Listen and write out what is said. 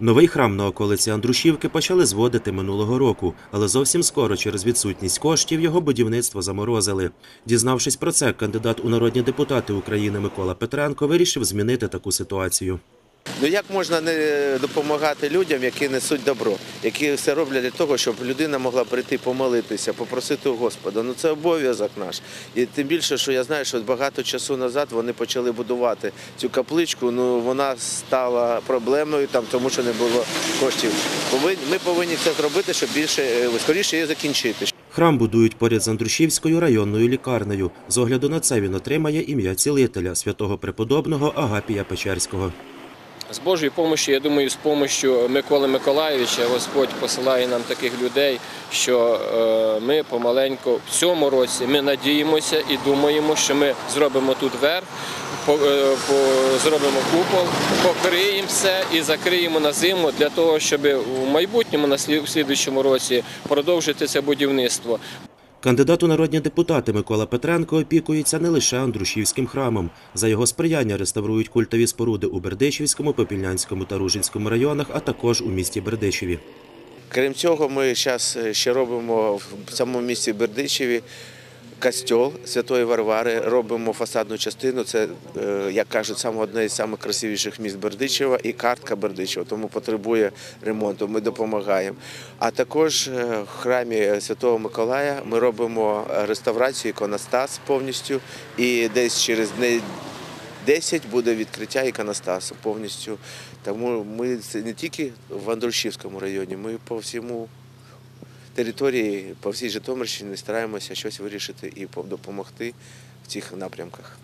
Новий храм на околиці Андрушівки почали зводити минулого року, але зовсім скоро через відсутність коштів його будівництво заморозили. Дізнавшись про це, кандидат у народні депутати України Микола Петренко вирішив змінити таку ситуацію. Ну як можна не допомагати людям, які несуть добро, які все роблять для того, щоб людина могла прийти помолитися, попросити у Господа. Ну це обов'язок наш. І тим більше, що я знаю, що багато часу назад вони почали будувати цю капличку. Ну вона стала проблемною там, тому що не було коштів. Ми повинні це зробити, щоб більше е, скоріше її закінчити. Храм будують поряд з Андрушівською районною лікарнею. З огляду на це він отримає ім'я цілителя святого преподобного Агапія Печерського. З Божою допомогою, я думаю, з допомогою Миколи Миколайовича Господь посилає нам таких людей, що е, ми помаленьку в цьому році ми надіємося і думаємо, що ми зробимо тут верх, е, зробимо купол, покриємо все і закриємо на зиму для того, щоб у майбутньому, на слід- в слідуючому році, продовжити це будівництво. Кандидат у народні депутати Микола Петренко опікується не лише Андрушівським храмом. За його сприяння реставрують культові споруди у Бердичівському, Попільнянському та Ружинському районах, а також у місті Бердичеві. Крім цього, ми зараз ще робимо в самому місті Бердичеві костьол Святої Варвари, робимо фасадну частину. Це, е, як кажуть, саме одне із найкрасивіших міст Бердичева і картка Бердичева, тому потребує ремонту. Ми допомагаємо. А також е, в храмі Святого Миколая ми робимо реставрацію іконостас повністю і десь через не 10 буде відкриття іконостасу повністю. Тому ми це не тільки в Андрушівському районі, ми по всьому території, по всій Житомирщині стараємося щось вирішити і допомогти в цих напрямках.